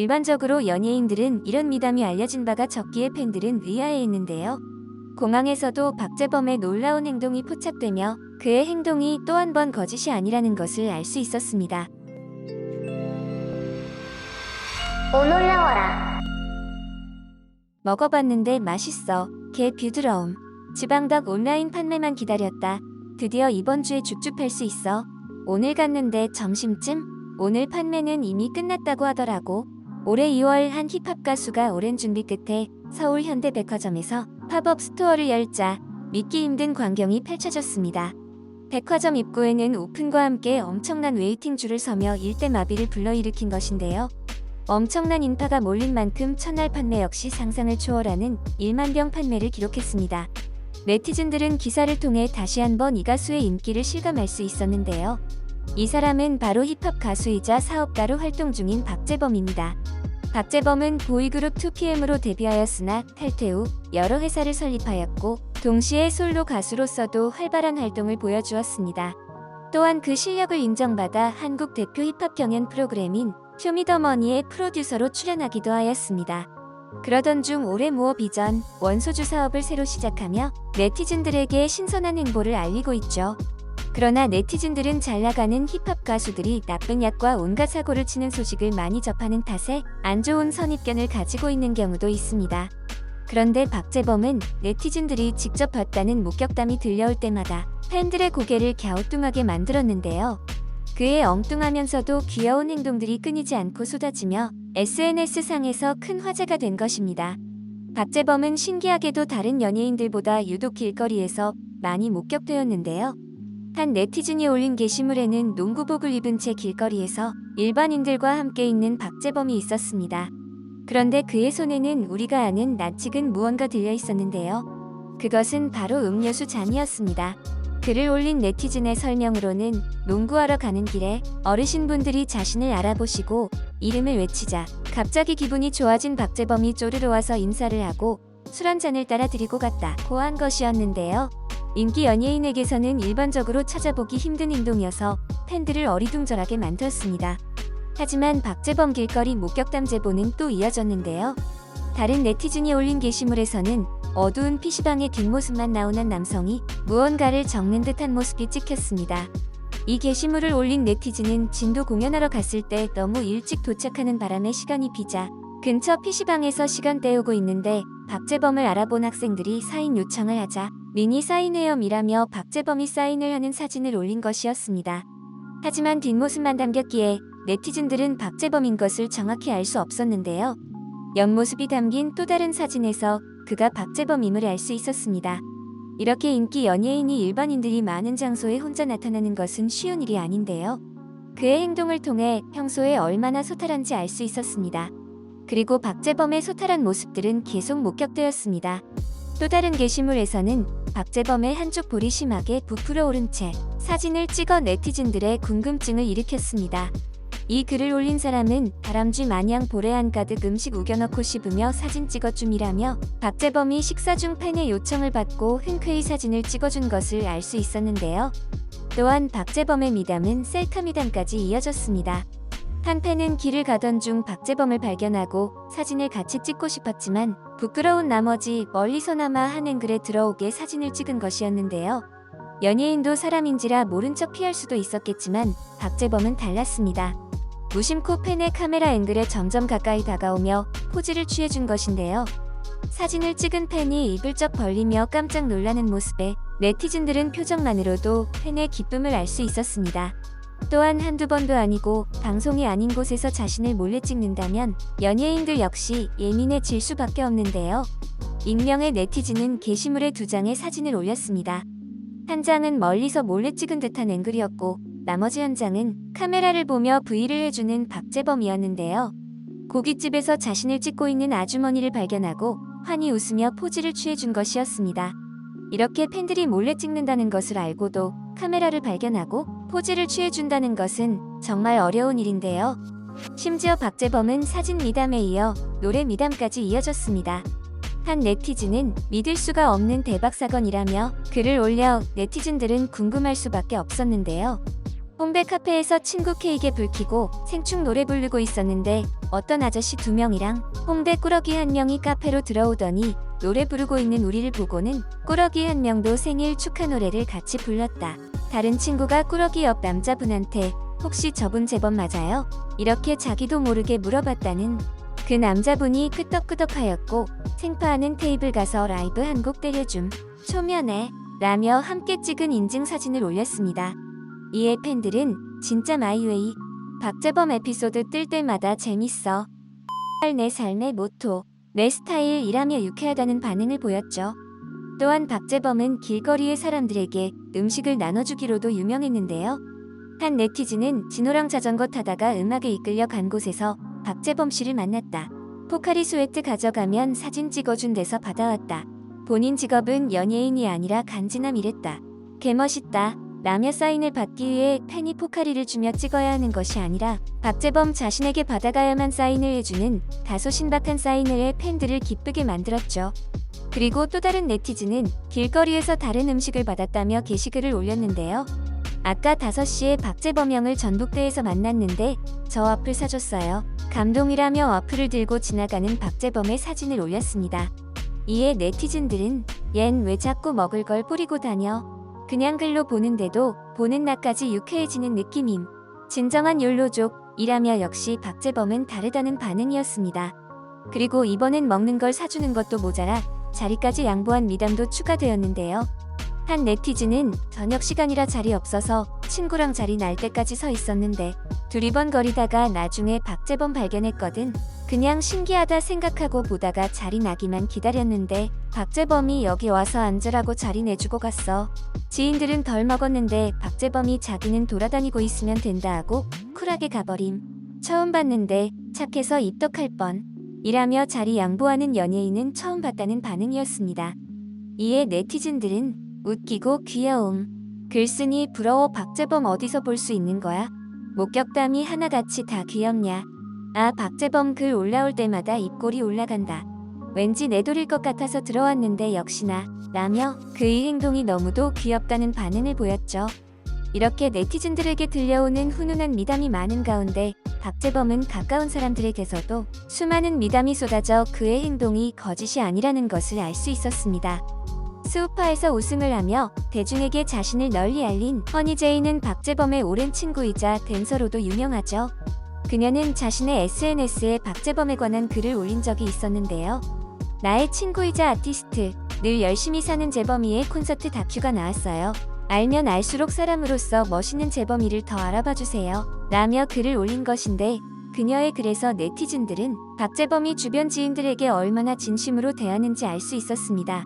일반적으로 연예인들은 이런 미담이 알려진 바가 적기에 팬들은 의아해 했는데요. 공항에서도 박재범의 놀라운 행동이 포착되며 그의 행동이 또 한 번 거짓이 아니라는 것을 알 수 있었습니다. 오 놀라워라. 먹어봤는데 맛있어. 개 뷰드러움. 지방덕 온라인 판매만 기다렸다. 드디어 이번 주에 팔수 있어. 오늘 갔는데 점심쯤? 오늘 판매는 이미 끝났다고 하더라고. 올해 2월 한 힙합 가수가 오랜 준비 끝에 서울 현대백화점에서 팝업 스토어를 열자 믿기 힘든 광경이 펼쳐졌습니다. 백화점 입구에는 오픈과 함께 엄청난 웨이팅 줄을 서며 일대 마비를 불러일으킨 것인데요. 엄청난 인파가 몰린 만큼 첫날 판매 역시 상상을 초월하는 1만 병 판매를 기록했습니다. 네티즌들은 기사를 통해 다시 한번 이 가수의 인기를 실감할 수 있었는데요. 이 사람은 바로 힙합 가수이자 사업가로 활동 중인 박재범입니다. 박재범은 보이그룹 2PM으로 데뷔하였으나 탈퇴 후 여러 회사를 설립하였고 동시에 솔로 가수로서도 활발한 활동을 보여주었습니다. 또한 그 실력을 인정받아 한국 대표 힙합 경연 프로그램인 쇼미더머니의 프로듀서로 출연하기도 하였습니다. 그러던 중 올해 무어 비전 원소주 사업을 새로 시작하며 네티즌들에게 신선한 행보를 알리고 있죠. 그러나 네티즌들은 잘 나가는 힙합 가수들이 나쁜 약과 온갖 사고를 치는 소식을 많이 접하는 탓에 안 좋은 선입견을 가지고 있는 경우도 있습니다. 그런데 박재범은 네티즌들이 직접 봤다는 목격담이 들려올 때마다 팬들의 고개를 갸우뚱하게 만들었는데요. 그의 엉뚱하면서도 귀여운 행동들이 끊이지 않고 쏟아지며 SNS상에서 큰 화제가 된 것입니다. 박재범은 신기하게도 다른 연예인들보다 유독 길거리에서 많이 목격되었는데요. 한 네티즌이 올린 게시물에는 농구복을 입은 채 길거리에서 일반인들과 함께 있는 박재범이 있었습니다. 그런데 그의 손에는 우리가 아는 낯익은 무언가 들려 있었는데요. 그것은 바로 음료수 잔이었습니다. 글을 올린 네티즌의 설명으로는 농구하러 가는 길에 어르신분들이 자신을 알아보시고 이름을 외치자 갑자기 기분이 좋아진 박재범이 쪼르르 와서 인사를 하고 술 한 잔을 따라 드리고 갔다 고한 것이었는데요. 인기 연예인에게서는 일반적으로 찾아보기 힘든 행동이어서 팬들을 어리둥절하게 만들었습니다. 하지만 박재범 길거리 목격담 제보는 또 이어졌는데요. 다른 네티즌이 올린 게시물에서는 어두운 PC방의 뒷모습만 한 남성이 무언가를 적는 듯한 모습이 찍혔습니다. 이 게시물을 올린 네티즌은 진도 공연하러 갔을 때 너무 일찍 도착하는 바람에 시간이 비자 근처 PC방에서 시간 때우고 있는데 박재범을 알아본 학생들이 사인 요청을 하자 미니 사인회염이라며 박재범이 사인을 하는 사진을 올린 것이었습니다. 하지만 뒷모습만 담겼기에 네티즌들은 박재범인 것을 정확히 알 수 없었는데요. 옆모습이 담긴 또 다른 사진에서 그가 박재범임을 알 수 있었습니다. 이렇게 인기 연예인이 일반인들이 많은 장소에 혼자 나타나는 것은 쉬운 일이 아닌데요. 그의 행동을 통해 평소에 얼마나 소탈한지 알 수 있었습니다. 그리고 박재범의 소탈한 모습들은 계속 목격되었습니다. 또 다른 게시물에서는 박재범의 한쪽 볼이 심하게 부풀어 오른 채 사진을 찍어 네티즌들의 궁금증을 일으켰습니다. 이 글을 올린 사람은 다람쥐 마냥 볼에 한가득 음식 우겨넣고 씹으며 사진 찍어줌이라며 박재범이 식사 중 팬의 요청을 받고 흔쾌히 사진을 찍어준 것을 알 수 있었는데요. 또한 박재범의 미담은 셀카 미담까지 이어졌습니다. 한 팬은 길을 가던 중 박재범을 발견하고 사진을 같이 찍고 싶었지만 부끄러운 나머지 멀리서나마 한 앵글에 들어오게 사진을 찍은 것이었는데요. 연예인도 사람인지라 모른 척 피할 수도 있었겠지만 박재범은 달랐습니다. 무심코 팬의 카메라 앵글에 점점 가까이 다가오며 포즈를 취해준 것인데요. 사진을 찍은 팬이 입을 쩍 벌리며 깜짝 놀라는 모습에 네티즌들은 표정만으로도 팬의 기쁨을 알 수 있었습니다. 또한 한두 번도 아니고 방송이 아닌 곳에서 자신을 몰래 찍는다면 연예인들 역시 예민해질 수밖에 없는데요. 익명의 네티즌은 게시물에 두 장의 사진을 올렸습니다. 한 장은 멀리서 몰래 찍은 듯한 앵글이었고 나머지 한 장은 카메라를 보며 브이를 해주는 박재범이었는데요. 고깃집에서 자신을 찍고 있는 아주머니를 발견하고 환히 웃으며 포즈를 취해준 것이었습니다. 이렇게 팬들이 몰래 찍는다는 것을 알고도 카메라를 발견하고 포즈를 취해준다는 것은 정말 어려운 일인데요. 심지어 박재범은 사진 미담에 이어 노래 미담까지 이어졌습니다. 한 네티즌은 믿을 수가 없는 대박 사건이라며 글을 올려 네티즌들은 궁금할 수밖에 없었는데요. 홍대 카페에서 친구 케이크에 불 켜고 생축 노래 부르고 있었는데 어떤 아저씨 두 명이랑 홍대 꾸러기 한 명이 카페로 들어오더니 노래 부르고 있는 우리를 보고는 꾸러기 한 명도 생일 축하 노래를 같이 불렀다. 다른 친구가 꾸러기 옆 남자분한테 혹시 저분 제법 맞아요? 이렇게 자기도 모르게 물어봤다는 그 남자분이 끄덕끄덕하였고 생파하는 테이블 가서 라이브 한 곡 때려줌 초면에 라며 함께 찍은 인증사진을 올렸습니다. 이에 팬들은 진짜 마이웨이 박재범 에피소드 뜰 때마다 재밌어 내 삶의 모토 내 스타일이라며 유쾌하다는 반응을 보였죠. 또한 박재범은 길거리의 사람들에게 음식을 나눠주기로도 유명했는데요. 한 네티즌은 진호랑 자전거 타다가 음악에 이끌려 간 곳에서 박재범 씨를 만났다. 포카리 스웨트 가져가면 사진 찍어준 데서 받아왔다. 본인 직업은 연예인이 아니라 간지남이랬다. 개멋있다. 라며 사인을 받기 위해 팬이 포카리를 주며 찍어야 하는 것이 아니라 박재범 자신에게 받아가야만 사인을 해주는 다소 신박한 사인을 해 팬들을 기쁘게 만들었죠. 그리고 또 다른 네티즌은 길거리에서 다른 음식을 받았다며 게시글을 올렸는데요. 아까 5시에 박재범 형을 전북대에서 만났는데 저 와플 사줬어요. 감동이라며 와플을 들고 지나가는 박재범의 사진을 올렸습니다. 이에 네티즌들은 얜 왜 자꾸 먹을 걸 뿌리고 다녀? 그냥 글로 보는데도 보는 나까지 유쾌해지는 느낌임. 진정한 욜로족이라며 역시 박재범은 다르다는 반응이었습니다. 그리고 이번엔 먹는 걸 사주는 것도 모자라 자리까지 양보한 미담도 추가되었는데요. 한 네티즌은 저녁 시간이라 자리 없어서 친구랑 자리 날 때까지 서 있었는데 두리번거리다가 나중에 박재범 발견했거든. 그냥 신기하다 생각하고 보다가 자리 나기만 기다렸는데 박재범이 여기 와서 앉으라고 자리 내주고 갔어. 지인들은 덜 먹었는데 박재범이 자기는 돌아다니고 있으면 된다 하고 쿨하게 가버림. 처음 봤는데 착해서 입덕할 뻔. 이라며 자리 양보하는 연예인은 처음 봤다는 반응이었습니다. 이에 네티즌들은 웃기고 귀여움. 글쓴이 부러워 박재범 어디서 볼 수 있는 거야? 목격담이 하나같이 다 귀엽냐? 아 박재범 글 올라올 때마다 입꼬리 올라간다. 왠지 내돌릴 것 같아서 들어왔는데 역시나 라며 그의 행동이 너무도 귀엽다는 반응을 보였죠. 이렇게 네티즌들에게 들려오는 훈훈한 미담이 많은 가운데 박재범은 가까운 사람들에게서도 수많은 미담이 쏟아져 그의 행동이 거짓이 아니라는 것을 알 수 있었습니다. 스우파에서 우승을 하며 대중에게 자신을 널리 알린 허니제이는 박재범의 오랜 친구이자 댄서로도 유명하죠. 그녀는 자신의 SNS에 박재범에 관한 글을 올린 적이 있었는데요. 나의 친구이자 아티스트, 늘 열심히 사는 재범이의 콘서트 다큐가 나왔어요. 알면 알수록 사람으로서 멋있는 재범이를 더 알아봐 주세요. 라며 글을 올린 것인데 그녀의 글에서 네티즌들은 박재범이 주변 지인들에게 얼마나 진심으로 대하는지 알 수 있었습니다.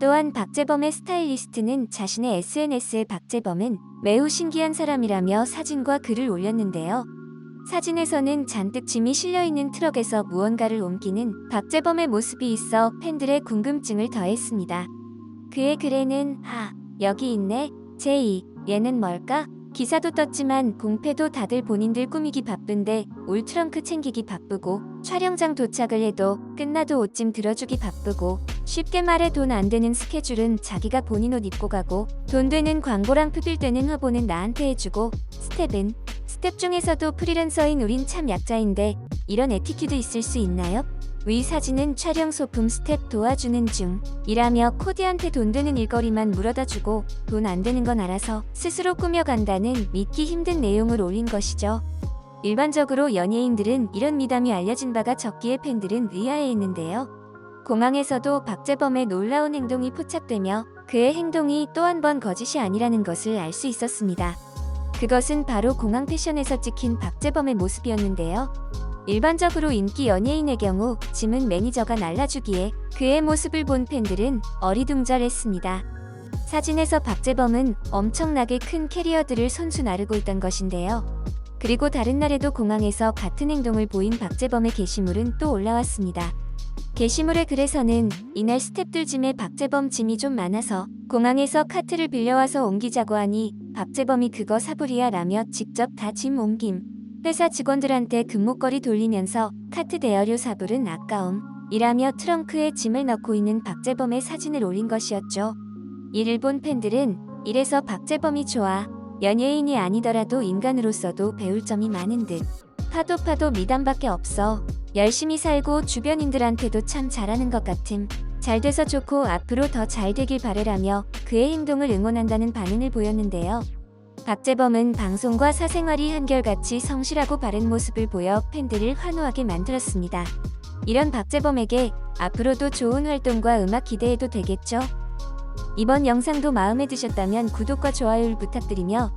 또한 박재범의 스타일리스트는 자신의 SNS에 박재범은 매우 신기한 사람이라며 사진과 글을 올렸는데요. 사진에서는 잔뜩 짐이 실려있는 트럭에서 무언가를 옮기는 박재범의 모습이 있어 팬들의 궁금증을 더했습니다. 그의 글에는 하, 여기 있네, 제이, 얘는 뭘까? 기사도 떴지만 공패도 다들 본인들 꾸미기 바쁜데 올 트렁크 챙기기 바쁘고 촬영장 도착을 해도 끝나도 옷짐 들어주기 바쁘고 쉽게 말해 돈 안 되는 스케줄은 자기가 본인 옷 입고 가고 돈 되는 광고랑 흡일되는 화보는 나한테 해주고 스텝은 스텝 중에서도 프리랜서인 우린 참 약자인데 이런 에티튜드 있을 수 있나요? 위 사진은 촬영 소품 스텝 도와주는 중 이라며 코디한테 돈 되는 일거리만 물어다 주고 돈 안 되는 건 알아서 스스로 꾸며간다는 믿기 힘든 내용을 올린 것이죠. 일반적으로 연예인들은 이런 미담이 알려진 바가 적기에 팬들은 의아해했는데요. 공항에서도 박재범의 놀라운 행동이 포착되며 그의 행동이 또 한 번 거짓이 아니라는 것을 알 수 있었습니다. 그것은 바로 공항 패션에서 찍힌 박재범의 모습이었는데요. 일반적으로 인기 연예인의 경우 짐은 매니저가 날라주기에 그의 모습을 본 팬들은 어리둥절했습니다. 사진에서 박재범은 엄청나게 큰 캐리어들을 손수 나르고 있던 것인데요. 그리고 다른 날에도 공항에서 같은 행동을 보인 박재범의 게시물은 또 올라왔습니다. 게시물의 글에서는 이날 스탭들 짐에 박재범 짐이 좀 많아서 공항에서 카트를 빌려와서 옮기자고 하니 박재범이 그거 사부리야 라며 직접 다 짐 옮김. 회사 직원들한테 금목걸이 돌리면서 카트 대여료 사불은 아까움. 이라며 트렁크에 짐을 넣고 있는 박재범의 사진을 올린 것이었죠. 이를 본 팬들은 이래서 박재범이 좋아. 연예인이 아니더라도 인간으로서도 배울 점이 많은 듯. 파도 파도 미담밖에 없어. 열심히 살고 주변인들한테도 참 잘하는 것 같음. 잘 돼서 좋고 앞으로 더 잘 되길 바래라며 그의 행동을 응원한다는 반응을 보였는데요. 박재범은 방송과 사생활이 한결같이 성실하고 바른 모습을 보여 팬들을 환호하게 만들었습니다. 이런 박재범에게 앞으로도 좋은 활동과 음악 기대해도 되겠죠? 이번 영상도 마음에 드셨다면 구독과 좋아요를 부탁드리며